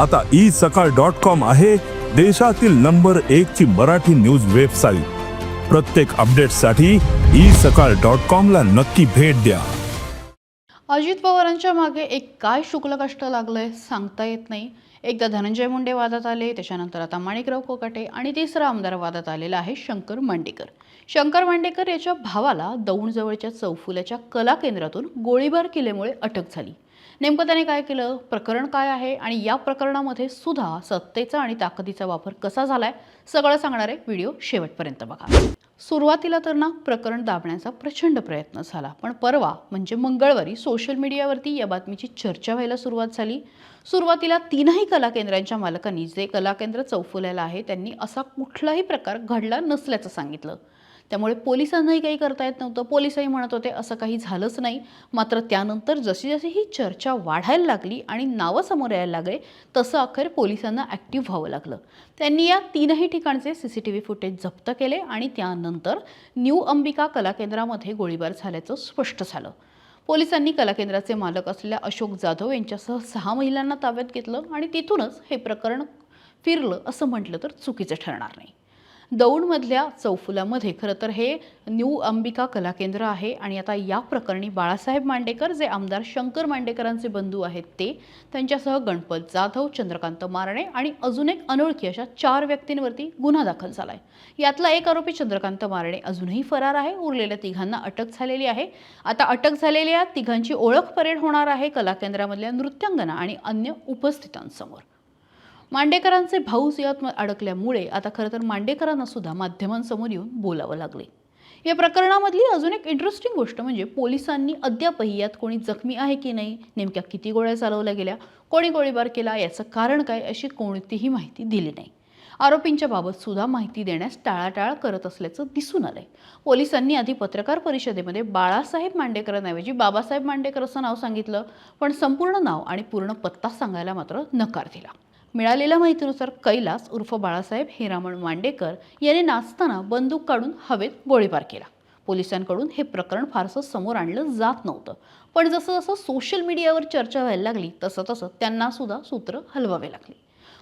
आता ई सकाळ dot com आहे देशातील नंबर एक ची मराठी न्यूज वेबसाईट. प्रत्येक अपडेटसाठी ई सकाळ डॉट कॉम ला नक्की भेट द्या. अजित पवारांच्या मागे एक काय शुक्ल कष्ट लागलंय सांगता येत नाही. एकदा धनंजय मुंडे वादात आले त्याच्यानंतर आता माणिकराव कोकाटे आणि तिसरा आमदार वादात आलेला आहे शंकर मांडेकर. शंकर मांडेकर याच्या भावाला दौंडजवळच्या चौफुल्याच्या कला केंद्रातून गोळीबार केल्यामुळे अटक झाली. नेमकं त्याने काय केलं? प्रकरण काय आहे? आणि या प्रकरणामध्ये सुद्धा सत्तेचा आणि ताकदीचा वापर कसा झालाय? सगळं सांगणारे व्हिडिओ शेवटपर्यंत बघा. सुरुवातीला तर ना प्रकरण दाबण्याचा प्रचंड प्रयत्न झाला. पण परवा म्हणजे मंगळवारी सोशल मीडियावरती या बातमीची चर्चा व्हायला सुरुवात झाली. सुरुवातीला तीनही कला केंद्रांच्या मालकांनी जे कला केंद्र चौफुल्याला आहे त्यांनी असा कुठलाही प्रकार घडला नसल्याचं सांगितलं. त्यामुळे पोलिसांनाही काही करता येत नव्हतं. पोलिसही म्हणत होते असं काही झालंच नाही. मात्र त्यानंतर जशी जशी ही चर्चा वाढायला लागली आणि नावं समोर यायला लागले तसं अखेर पोलिसांना ॲक्टिव्ह व्हावं लागलं. त्यांनी या तीनही ठिकाणचे C C T V footage जप्त केले आणि त्यानंतर न्यू अंबिका कला केंद्रामध्ये गोळीबार झाल्याचं स्पष्ट झालं. पोलिसांनी कला केंद्राचे मालक असलेल्या अशोक जाधव यांच्यासह सहा महिलांना ताब्यात घेतलं आणि तिथूनच हे प्रकरण फिरलं असं म्हटलं तर चुकीचं ठरणार नाही. दौंडमधल्या चौफुलामध्ये. खरं तर हे न्यू अंबिका कला केंद्र आहे आणि आता या प्रकरणी बाळासाहेब मांडेकर जे आमदार शंकर मांडेकरांचे बंधू आहेत ते त्यांच्यासह गणपत जाधव चंद्रकांत मारणे आणि अजून एक अनोळखी अशा चार व्यक्तींवरती गुन्हा दाखल झाला आहे यातला एक आरोपी चंद्रकांत मारणे अजूनही फरार आहे. उरलेल्या तिघांना अटक झालेली आहे. आता अटक झालेल्या तिघांची ओळख परेड होणार आहे कला केंद्रामधल्या नृत्यांगना आणि अन्य उपस्थितांसमोर. मांडेकरांचे भाऊच यात अडकल्यामुळे आता खरं तर मांडेकरांना सुद्धा माध्यमांसमोर येऊन बोलावं लागले या प्रकरणामधली अजून एक इंटरेस्टिंग गोष्ट म्हणजे पोलिसांनी अद्यापही यात कोणी जखमी आहे की नाही नेमक्या किती गोळ्या चालवल्या गेल्या कोणी गोळीबार केला याचं कारण काय अशी कोणतीही माहिती दिली नाही. आरोपींच्या बाबत सुद्धा माहिती देण्यास टाळाटाळ करत असल्याचं दिसून आलंय. पोलिसांनी आधी पत्रकार परिषदेमध्ये बाळासाहेब मांडेकरांऐवजी बाबासाहेब मांडेकर असं नाव सांगितलं पण संपूर्ण नाव आणि पूर्ण पत्ता सांगायला मात्र नकार दिला. मिळालेल्या माहितीनुसार कैलास उर्फ बाळासाहेब हिरामण मांडेकर याने नाचताना बंदूक काढून हवेत गोळीबार केला. पोलिसांकडून हे प्रकरण फारसं समोर आणलं जात नव्हतं. पण जसं जसं सोशल मीडियावर चर्चा व्हायला लागली तसं तसं त्यांना सुद्धा सूत्र हलवावे लागली.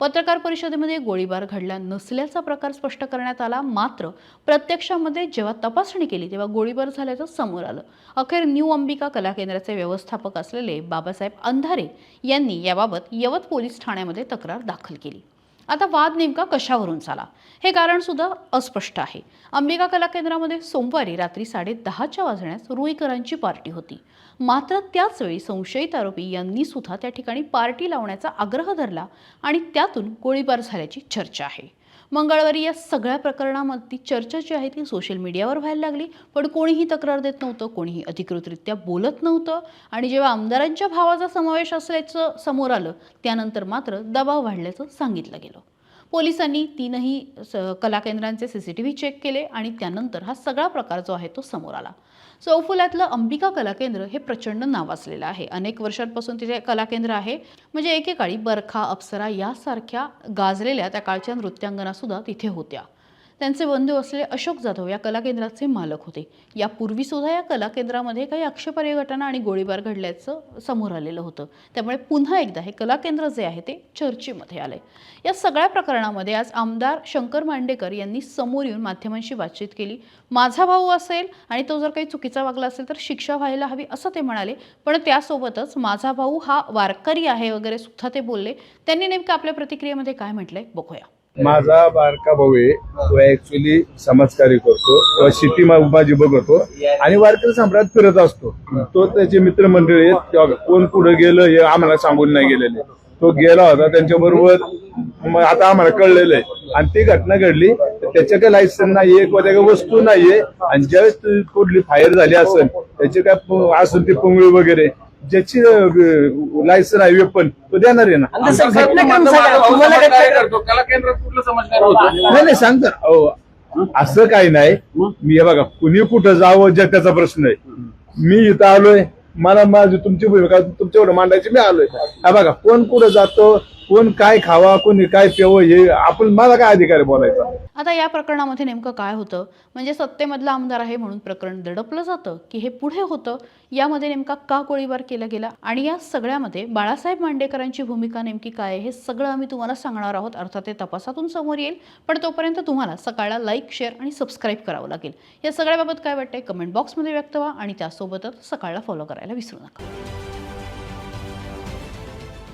पत्रकार परिषदेमध्ये गोळीबार घडला नसल्याचा प्रकार स्पष्ट करण्यात आला. मात्र प्रत्यक्षामध्ये जेव्हा तपासणी केली तेव्हा गोळीबार झाल्याचं समोर आलं. अखेर न्यू अंबिका कला केंद्राचे व्यवस्थापक असलेले बाबासाहेब अंधारे यांनी याबाबत यवत पोलीस ठाण्यामध्ये तक्रार दाखल केली. आता वाद नेमका कशावरून झाला? हे कारण सुद्धा अस्पष्ट आहे. अंबिका कला केंद्रामध्ये सोमवारी रात्री साडे दहाच्या वाजण्यास रुईकरांची पार्टी होती. मात्र त्याच वेळी संशयित आरोपी यांनी सुद्धा त्या ठिकाणी पार्टी लावण्याचा आग्रह धरला आणि त्यातून गोळीबार झाल्याची चर्चा आहे. मंगळवारी या सगळ्या प्रकरणामधली चर्चा जी आहे ती सोशल मीडियावर व्हायला लागली. पण कोणीही तक्रार देत नव्हतं कोणीही अधिकृतरित्या बोलत नव्हतं. आणि जेव्हा आमदारांच्या भावाचा समावेश असल्याचं समोर आलं त्यानंतर मात्र दबाव वाढल्याचं सांगितलं गेलं. पोलिसांनी तीनही स कला केंद्रांचे C C T V check केले आणि त्यानंतर हा सगळा प्रकार जो आहे तो समोर आला. चौफुल्यातलं अंबिका कला केंद्र हे प्रचंड नावाजलेलं आहे. अनेक वर्षांपासून तिथे कला केंद्र आहे. म्हणजे एकेकाळी बरखा अप्सरा यासारख्या गाजलेल्या त्या काळच्या नृत्यांगना सुद्धा तिथे होत्या. त्यांचे बंधू असलेले अशोक जाधव या कला केंद्राचे मालक होते. यापूर्वी सुद्धा या कला केंद्रामध्ये काही आक्षेपार्ह घटना आणि गोळीबार घडल्याचं समोर आलेलं होतं. त्यामुळे पुन्हा एकदा हे कला केंद्र जे आहे ते चर्चेमध्ये आले या सगळ्या प्रकरणामध्ये आज आमदार शंकर मांडेकर यांनी समोर येऊन माध्यमांशी बातचीत केली. माझा भाऊ असेल आणि तो जर काही चुकीचा वागला असेल तर शिक्षा व्हायला हवी असं ते म्हणाले. पण त्यासोबतच माझा भाऊ हा वारकरी आहे वगैरे सुद्धा ते बोलले. त्यांनी नेमकं आपल्या प्रतिक्रियेमध्ये काय म्हटलंय बघूया. माझा बारका भाऊ आहे तो ऍक्च्युली समाजकार्य करतो किंवा शेती माझी बघतो आणि वारकरी सम्राट फिरत असतो. तो त्याचे मित्रमंडळी आहेत किंवा कोण पुढे गेलं हे आम्हाला सांगून नाही गेलेले. तो गेला होता त्यांच्या बरोबर आता आम्हाला कळलेलं आहे. आणि ती घटना घडली त्याच्या काही लायसन नाहीये किंवा त्या काही वस्तू नाहीये. आणि ज्यावेळेस कुठली फायर झाली असेल त्याचे काय असेल ती पुंगळी वगैरे ज्याची लायसन आहे वेपन तो देणार आहे ना. नाही नाही सांगता असं काही नाही. मी हे बघा कुणी कुठं जावं जग त्याचा प्रश्न आहे. मी इथं आलोय मला माझी तुमची भूमिका तुमच्यावर मांडायची मी आलोय. हा बघा कोण कुठं जातो कोण काय खावा कोणी काय प्यावं हे आपण मला काय अधिकार आहे बोलायचा? आता या प्रकरणामध्ये नेमकं काय होतं? म्हणजे सत्तेमधला आमदार आहे म्हणून प्रकरण दडपलं जातं की हे पुढे होतं? यामध्ये नेमका का गोळीबार केला गेला? आणि या सगळ्यामध्ये बाळासाहेब मांडेकरांची भूमिका नेमकी काय आहे? हे सगळं आम्ही तुम्हाला सांगणार आहोत. अर्थात ते तपासातून समोर येईल. पण तोपर्यंत तुम्हाला सकाळला लाईक शेअर आणि सबस्क्राईब करावं लागेल. या सगळ्याबाबत काय वाटतंय? कमेंट बॉक्समध्ये व्यक्त व्हा आणि त्यासोबतच सकाळला फॉलो करायला विसरू नका.